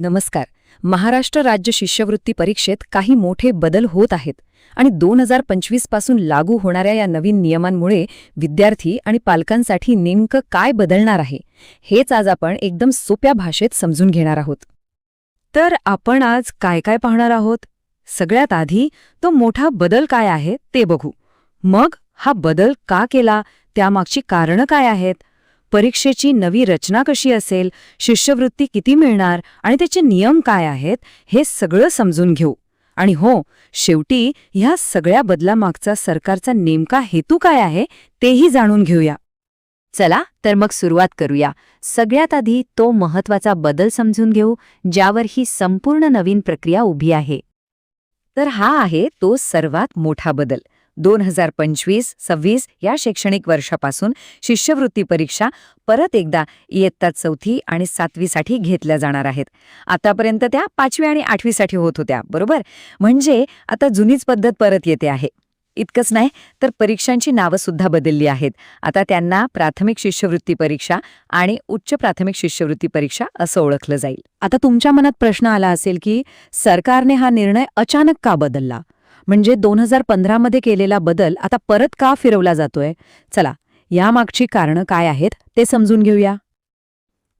नमस्कार. महाराष्ट्र राज्य शिष्यवृत्ती परीक्षेत काही मोठे बदल होत आहेत आणि दोन हजार पंचवीसपासून लागू होणाऱ्या या नवीन नियमांमुळे विद्यार्थी आणि पालकांसाठी नेमकं काय बदलणार आहे हेच आज आपण एकदम सोप्या भाषेत समजून घेणार आहोत. तर आपण आज काय काय पाहणार आहोत? सगळ्यात आधी तो मोठा बदल काय आहे ते बघू. मग हा बदल का केला? त्यामागची कारणं काय आहेत? परीक्षेची नवी रचना कशी असेल शिष्यवृत्ती किती मिळणार आणि त्याचे नियम काय आहेत हे सगळं समजून घेऊ. आणि हो शेवटी ह्या सगळ्या बदलामागचा सरकारचा नेमका हेतू काय आहे तेही जाणून घेऊया. चला तर मग सुरुवात करूया. सगळ्यात आधी तो महत्त्वाचा बदल समजून घेऊ ज्यावर ही संपूर्ण नवीन प्रक्रिया उभी आहे. तर हा आहे तो सर्वात मोठा बदल. दोन हजार पंचवीस सव्वीस या शैक्षणिक वर्षापासून शिष्यवृत्ती परीक्षा परत एकदा इयत्ता चौथी आणि सातवीसाठी घेतल्या जाणार आहेत. आतापर्यंत त्या पाचवी आणि आठवीसाठी होत होत्या बरोबर? म्हणजे आता जुनीच पद्धत परत येते आहे. इतकंच नाही तर परीक्षांची नावं सुद्धा बदलली आहेत. आता त्यांना प्राथमिक शिष्यवृत्ती परीक्षा आणि उच्च प्राथमिक शिष्यवृत्ती परीक्षा असं ओळखलं जाईल. आता तुमच्या मनात प्रश्न आला असेल की सरकारने हा निर्णय अचानक का बदलला? म्हणजे दोन हजार पंधरामध्ये केलेला बदल आता परत का फिरवला जातोय? चला यामागची कारणं काय आहेत ते समजून घेऊया.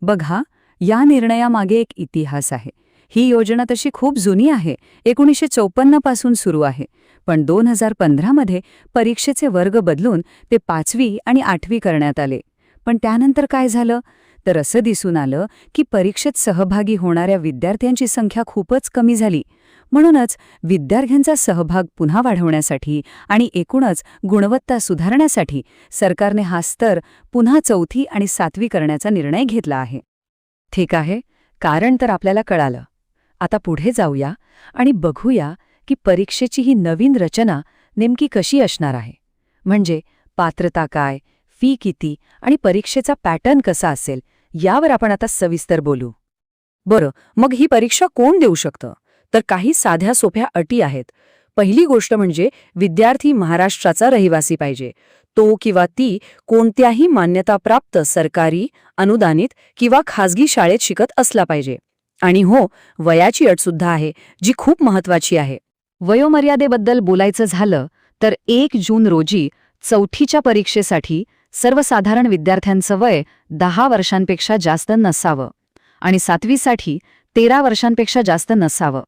बघा या निर्णयामागे एक इतिहास आहे. ही योजना तशी खूप जुनी आहे. एकोणीसशे चौपन्नपासून सुरू आहे. पण दोन हजार पंधरामध्ये परीक्षेचे वर्ग बदलून ते पाचवी आणि आठवी करण्यात आले. पण त्यानंतर काय झालं? तर असं दिसून आलं की परीक्षेत सहभागी होणाऱ्या विद्यार्थ्यांची संख्या खूपच कमी झाली. म्हणूनच विद्यार्थ्यांचा सहभाग पुन्हा वाढवण्यासाठी आणि एकूणच गुणवत्ता सुधारण्यासाठी सरकारने हा स्तर पुन्हा चौथी आणि सातवी करण्याचा निर्णय घेतला आहे. ठीक आहे कारण तर आपल्याला कळालं. आता पुढे जाऊया आणि बघूया की परीक्षेची ही नवीन रचना नेमकी कशी असणार आहे. म्हणजे पात्रता काय फी किती आणि परीक्षेचा पॅटर्न कसा असेल यावर आपण आता सविस्तर बोलू. बरं मग ही परीक्षा कोण देऊ शकतं? तर काही साध्या सोप्या अटी आहेत. पहिली गोष्ट म्हणजे विद्यार्थी महाराष्ट्राचा रहिवासी पाहिजे. तो किंवा ती कोणत्याही मान्यताप्राप्त सरकारी अनुदानित किंवा खाजगी शाळेत शिकत असला पाहिजे. आणि हो वयाची अटसुद्धा आहे जी खूप महत्वाची आहे. वयोमर्यादेबद्दल बोलायचं झालं तर एक जून रोजी चौथीच्या परीक्षेसाठी सर्वसाधारण विद्यार्थ्यांचं वय दहा वर्षांपेक्षा जास्त नसावं. आणि सातवीसाठी तेरा वर्षांपेक्षा जास्त नसावं.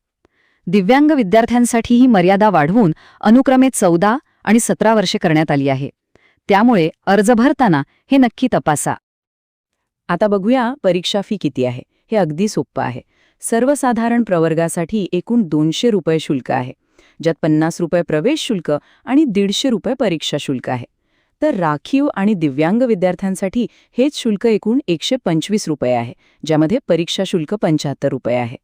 दिव्यांग विद्यार्थ्यांसाठी ही मर्यादा वाढवून अनुक्रमे चौदा आणि सतरा वर्षे करण्यात आली आहे. त्यामुळे अर्ज भरताना हे नक्की तपासा. आता बघूया परीक्षा फी किती आहे. हे अगदी सोप्पं आहे. सर्वसाधारण प्रवर्गासाठी एकूण दोनशे रुपये शुल्क आहे ज्यात पन्नास रुपये प्रवेश शुल्क आणि दीडशे रुपये परीक्षा शुल्क आहे. तर राखीव आणि दिव्यांग विद्यार्थ्यांसाठी हेच शुल्क एकूण एकशे पंचवीस रुपये आहे ज्यामध्ये परीक्षा शुल्क पंच्याहत्तर रुपये आहे.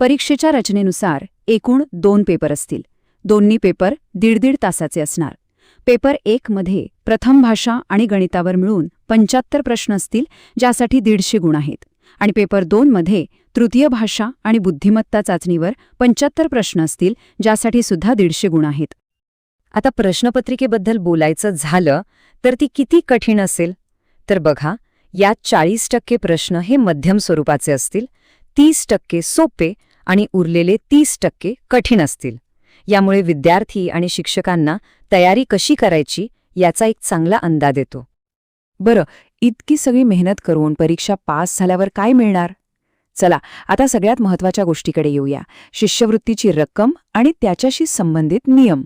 परीक्षेच्या रचनेनुसार एकूण दोन पेपर असतील. दोन्ही पेपर दीड दीड तासाचे असणार. पेपर एक मध्ये प्रथम भाषा आणि गणितावर मिळून पंच्याहत्तर प्रश्न असतील ज्यासाठी दीडशे गुण आहेत. आणि पेपर दोनमध्ये तृतीय भाषा आणि बुद्धिमत्ता चाचणीवर पंच्याहत्तर प्रश्न असतील ज्यासाठी सुद्धा दीडशे गुण आहेत. आता प्रश्नपत्रिकेबद्दल बोलायचं झालं तर ती किती कठीण असेल? तर बघा यात चाळीस टक्के प्रश्न हे मध्यम स्वरूपाचे असतील तीस टक्के सोपे आणि उरलेले तीस टक्के कठीण असतील. यामुळे विद्यार्थी आणि शिक्षकांना तयारी कशी करायची याचा एक चांगला अंदाज येतो. बरं इतकी सगळी मेहनत करून परीक्षा पास झाल्यावर काय मिळणार? चला आता सगळ्यात महत्त्वाच्या गोष्टीकडे येऊया. शिष्यवृत्तीची रक्कम आणि त्याच्याशी संबंधित नियम.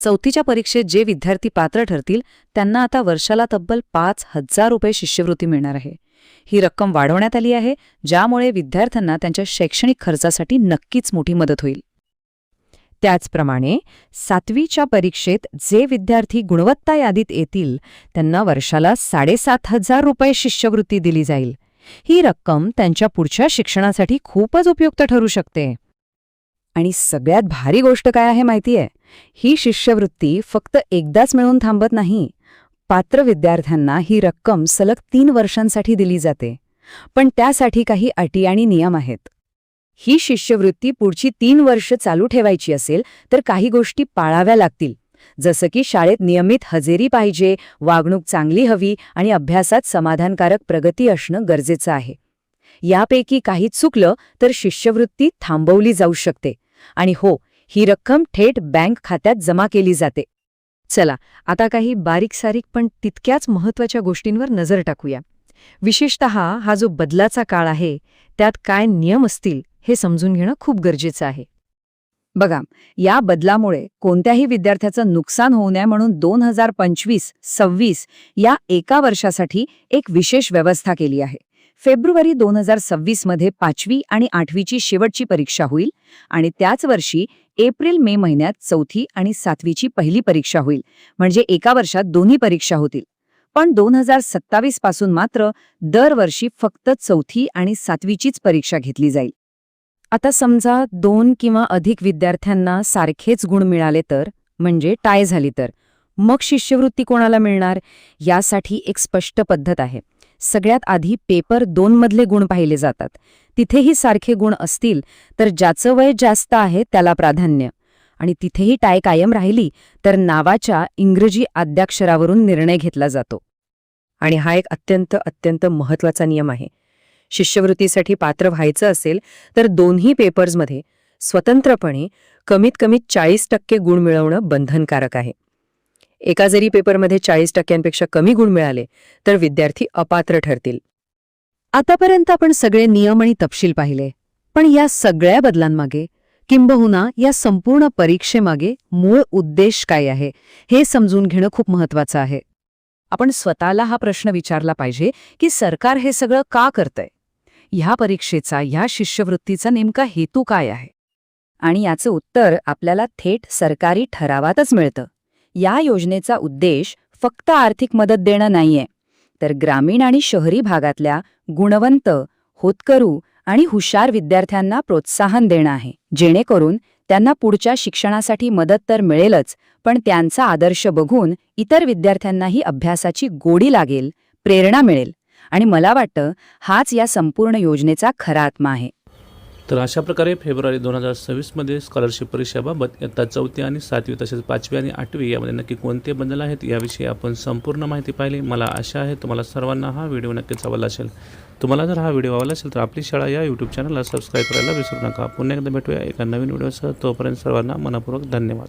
चौथीच्या परीक्षेत जे विद्यार्थी पात्र ठरतील त्यांना आता वर्षाला तब्बल पाच हजार रुपये शिष्यवृत्ती मिळणार आहे. ही रक्कम वाढवण्यात आली आहे ज्यामुळे विद्यार्थ्यांना त्यांच्या शैक्षणिक खर्चासाठी नक्कीच मोठी मदत होईल. त्याचप्रमाणे सातवीच्या परीक्षेत जे विद्यार्थी गुणवत्ता यादीत येतील त्यांना वर्षाला साडेसात हजार रुपये शिष्यवृत्ती दिली जाईल. ही रक्कम त्यांच्या पुढच्या शिक्षणासाठी खूपच उपयुक्त ठरू शकते. आणि सगळ्यात भारी गोष्ट काय आहे माहितीये? ही शिष्यवृत्ती फक्त एकदाच मिळून थांबत नाही पात्र विद्यार्थ्यांना ही रक्कम सलग तीन वर्षांसाठी दिली जाते. पण त्यासाठी काही अटी आणि नियम आहेत. ही शिष्यवृत्ती पुढची तीन वर्ष चालू ठेवायची असेल तर काही गोष्टी पाळाव्या लागतील. जसं की शाळेत नियमित हजेरी पाहिजे वागणूक चांगली हवी आणि अभ्यासात समाधानकारक प्रगती असणं गरजेचं आहे. यापैकी काही चुकलं तर शिष्यवृत्ती थांबवली जाऊ शकते. आणि हो ही रक्कम थेट बँक खात्यात जमा केली जाते. चला आता काही बारीक सारीक पण तितक्याच महत्त्वाच्या गोष्टींवर नजर टाकूया. विशेषत हा जो बदलाचा काळ आहे त्यात काय नियम असतील हे समजून घेणं खूप गरजेचं आहे. बघा या बदलामुळे कोणत्याही विद्यार्थ्याचं नुकसान होऊ नये म्हणून दोन हजार पंचवीस सव्वीस या एका वर्षासाठी एक विशेष व्यवस्था केली आहे. फेब्रुवारी दोन हजार सव्वीसमध्ये पाचवी आणि आठवीची शेवटची परीक्षा होईल आणि त्याच वर्षी एप्रिल मे महिन्यात चौथी आणि सातवीची पहिली परीक्षा होईल. म्हणजे एका वर्षात दोन्ही परीक्षा होतील. पण दोन हजार सत्तावीसपासून मात्र दरवर्षी फक्त चौथी आणि सातवीचीच परीक्षा घेतली जाईल. आता समजा दोन किंवा अधिक विद्यार्थ्यांना सारखेच गुण मिळाले तर म्हणजे टाय झाली तर मग शिष्यवृत्ती कोणाला मिळणार? यासाठी एक स्पष्ट पद्धत आहे. सगळ्यात आधी पेपर दोनमधले गुण पाहिले जातात. तिथेही सारखे गुण असतील तर ज्याचं वय जास्त आहे त्याला प्राधान्य. आणि तिथेही टाय कायम राहिली तर नावाच्या इंग्रजी आद्याक्षरावरून निर्णय घेतला जातो. आणि हा एक अत्यंत अत्यंत महत्त्वाचा नियम आहे. शिष्यवृत्तीसाठी पात्र व्हायचं असेल तर दोन्ही पेपर्समध्ये स्वतंत्रपणे कमीत कमी चाळीस टक्के गुण मिळवणं बंधनकारक आहे. एका जरी पेपरमध्ये चाळीस टक्क्यांपेक्षा कमी गुण मिळाले तर विद्यार्थी अपात्र ठरतील. आतापर्यंत आपण सगळे नियम आणि तपशील पाहिले पण या सगळ्या बदलांमागे किंबहुना या संपूर्ण परीक्षेमागे मूळ उद्देश काय आहे हे समजून घेणं खूप महत्वाचं आहे. आपण स्वतःला हा प्रश्न विचारला पाहिजे की सरकार हे सगळं का करतंय? ह्या परीक्षेचा ह्या शिष्यवृत्तीचा नेमका हेतू काय आहे? आणि याचं उत्तर आपल्याला थेट सरकारी ठरावातच मिळतं. या योजनेचा उद्देश फक्त आर्थिक मदत देणं नाहीये. तर ग्रामीण आणि शहरी भागातल्या गुणवंत होतकरू आणि हुशार विद्यार्थ्यांना प्रोत्साहन देणं आहे. जेणेकरून त्यांना पुढच्या शिक्षणासाठी मदत तर मिळेलच पण त्यांचा आदर्श बघून इतर विद्यार्थ्यांनाही अभ्यासाची गोडी लागेल प्रेरणा मिळेल. आणि मला वाटतं हाच या संपूर्ण योजनेचा खरा आत्मा आहे. तर अशा प्रकारे फेब्रुवारी दोन हजार सव्वीसमध्ये स्कॉलरशिप परीक्षेबाबत इयत्ता चौथी आणि सातवी तसेच पाचवी आणि आठवी यामध्ये नक्की कोणते बदल आहेत याविषयी आपण संपूर्ण माहिती पाहिली. मला आशा आहे तुम्हाला सर्वांना हा व्हिडिओ नक्कीच आवडला असेल. तुम्हाला जर हा व्हिडिओ आवडला असेल तर आपली शाळा या यूट्यूब चॅनलला सबस्क्राईब करायला विसरू नका. पुन्हा एकदा भेटूया एका नवीन व्हिडिओसह. तोपर्यंत सर्वांना मनपूर्वक धन्यवाद.